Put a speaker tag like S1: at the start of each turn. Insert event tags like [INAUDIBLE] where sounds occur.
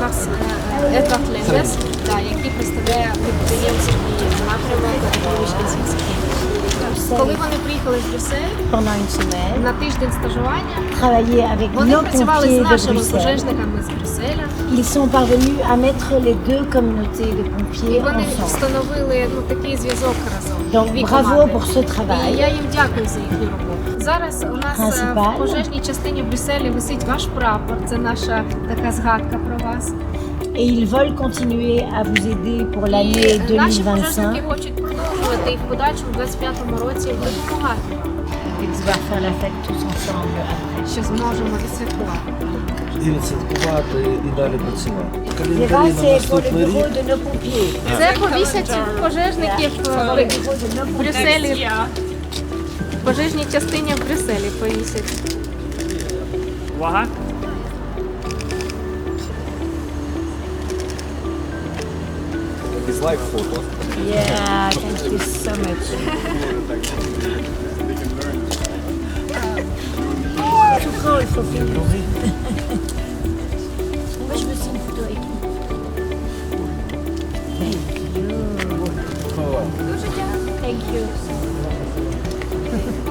S1: нас е, Едвард Лендес, да, який представляє Коли вони приїхали з Брюссель
S2: pendant une semaine,
S1: на тиждень стажування,
S2: travailler avec
S1: вони
S2: nos
S1: працювали
S2: pompiers
S1: з
S2: de
S1: нашими
S2: Bruxelles.
S1: пожежниками з Брюсселя,
S2: Ils sont parvenus à mettre les deux communautés de
S1: і
S2: pompiers
S1: вони
S2: ensemble.
S1: встановили ну такий зв'язок разом.
S2: Donc
S1: дві
S2: bravo
S1: команди.
S2: pour ce
S1: І
S2: travail.
S1: я їм дякую за їхню роботу. Зараз у нас е,
S2: Принципально.
S1: в пожежній частині в Брюсселі висить ваш прапор. Це наша така згадка про вас.
S2: Et ils veulent continuer à vous aider pour l'année
S1: І наші пожежники
S2: 2025
S1: хочуть Продовжувати і в подальшому в 25-му році допомагати, що зможемо відсвяткувати.
S3: і відсвяткувати і далі працювати. Календарі на наступний рік.
S1: Це повісять пожежників е, в. Брюсселі. В пожежній частині в Брюсселі повісять.
S4: Увага!
S2: Yeah, thank you so cool that like, they can Moi, je veux aussi une photo avec lui. Thank you. Thank you. [LAUGHS]